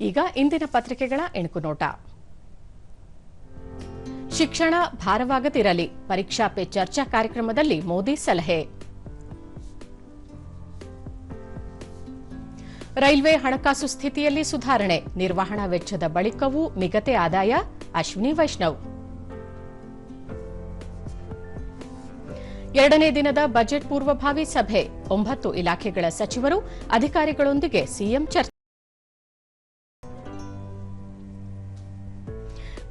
ಈಗ ಇಂದಿನ ಪತ್ರಿಕೆಗಳ ಎಣಕು ನೋಟ. ಶಿಕ್ಷಣ ಭಾರವಾಗದಿರಲಿ, ಪರೀಕ್ಷಾ ಪೇ ಚರ್ಚಾ ಕಾರ್ಯಕ್ರಮದಲ್ಲಿ ಮೋದಿ ಸಲಹೆ. ರೈಲ್ವೆ ಹಣಕಾಸು ಸ್ಥಿತಿಯಲ್ಲಿ ಸುಧಾರಣೆ, ನಿರ್ವಹಣಾ ವೆಚ್ಚದ ಬಳಿಕವೂ ಮಿಗತೆ ಆದಾಯ, ಅಶ್ವಿನಿ ವೈಷ್ಣವ್. ಎರಡನೇ ದಿನದ ಬಜೆಟ್ ಪೂರ್ವಭಾವಿ ಸಭೆ, ಒಂಬತ್ತು ಇಲಾಖೆಗಳ ಸಚಿವರು ಅಧಿಕಾರಿಗಳೊಂದಿಗೆ ಸಿಎಂ ಚರ್ಚೆ.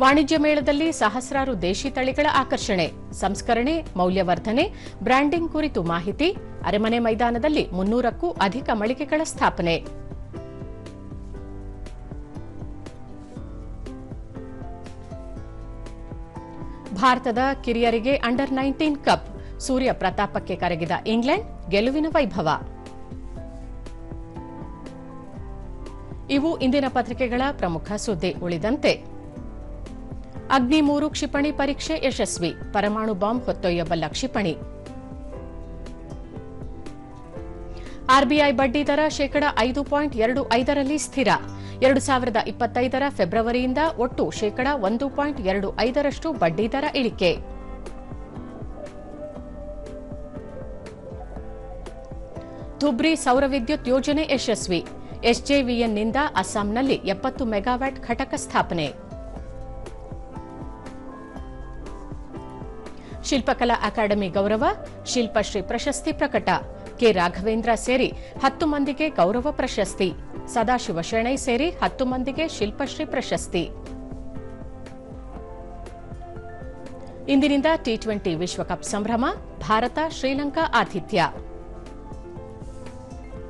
ವಾಣಿಜ್ಯ ಮೇಳದಲ್ಲಿ ಸಹಸ್ರಾರು ದೇಶಿ ತಳಿಗಳ ಆಕರ್ಷಣೆ, ಸಂಸ್ಕರಣೆ, ಮೌಲ್ಯವರ್ಧನೆ, ಬ್ರ್ಯಾಂಡಿಂಗ್ ಕುರಿತು ಮಾಹಿತಿ, ಅರಮನೆ ಮೈದಾನದಲ್ಲಿ ಮುನ್ನೂರಕ್ಕೂ ಅಧಿಕ ಮಳಿಗೆಗಳ ಸ್ಥಾಪನೆ. ಭಾರತದ ಕಿರಿಯರಿಗೆ ಅಂಡರ್ ನೈನ್ಟೀನ್ ಕಪ್, ಸೂರ್ಯ ಪ್ರತಾಪಕ್ಕೆ ಕರಗಿದ ಇಂಗ್ಲೆಂಡ್, ಗೆಲುವಿನ ವೈಭವ. ಇವು ಇಂದಿನ ಪತ್ರಿಕೆಗಳ ಪ್ರಮುಖ ಸುದ್ದಿ ಉಳಿದಂತೆ ಅಗ್ನಿ ಮೂರು ಕ್ಷಿಪಣಿ ಪರೀಕ್ಷೆ ಯಶಸ್ವಿ. ಪರಮಾಣು ಬಾಂಬ್ ಹೊತ್ತೊಯ್ಯಬಲ್ಲ ಕ್ಷಿಪಣಿ. ಆರ್ಬಿಐ ಬಡ್ಡಿ ದರ ಶೇಕಡ ಐದು ಪಾಯಿಂಟ್ ಎರಡು ಐದರಲ್ಲಿ ಸ್ಥಿರ. ಎರಡು ಸಾವಿರದ ಇಪ್ಪತ್ತೈದರ ಫೆಬ್ರವರಿಯಿಂದ ಒಟ್ಟು ಶೇಕಡ ಒಂದು ಪಾಯಿಂಟ್ ಎರಡು ಐದರಷ್ಟು ಬಡ್ಡಿ ದರ ಇಳಿಕೆ. ಧುಬ್ರಿ ಸೌರ ವಿದ್ಯುತ್ ಯೋಜನೆ ಯಶಸ್ವಿ. ಎಸ್ಜೆವಿಎನ್ನಿಂದ ಅಸ್ಸಾಂನಲ್ಲಿ ಎಪ್ಪತ್ತು ಮೆಗಾವ್ಯಾಟ್ ಘಟಕ ಸ್ಥಾಪನೆ. ಶಿಲ್ಪಕಲಾ ಅಕಾಡೆಮಿ ಗೌರವ ಶಿಲ್ಪಶ್ರೀ ಪ್ರಶಸ್ತಿ ಪ್ರಕಟ. ಕೆ ರಾಘವೇಂದ್ರ ಸೇರಿ ಹತ್ತು ಮಂದಿಗೆ ಗೌರವ ಪ್ರಶಸ್ತಿ. ಸದಾಶಿವ ಶೆಣೈ ಸೇರಿ ಹತ್ತು ಮಂದಿಗೆ ಶಿಲ್ಪಶ್ರೀ ಪ್ರಶಸ್ತಿ. ಇಂದಿನಿಂದ ಟಿ ಟ್ವೆಂಟಿ ವಿಶ್ವಕಪ್ ಸಂಭ್ರಮ, ಭಾರತ, ಶ್ರೀಲಂಕಾ ಆತಿಥ್ಯ.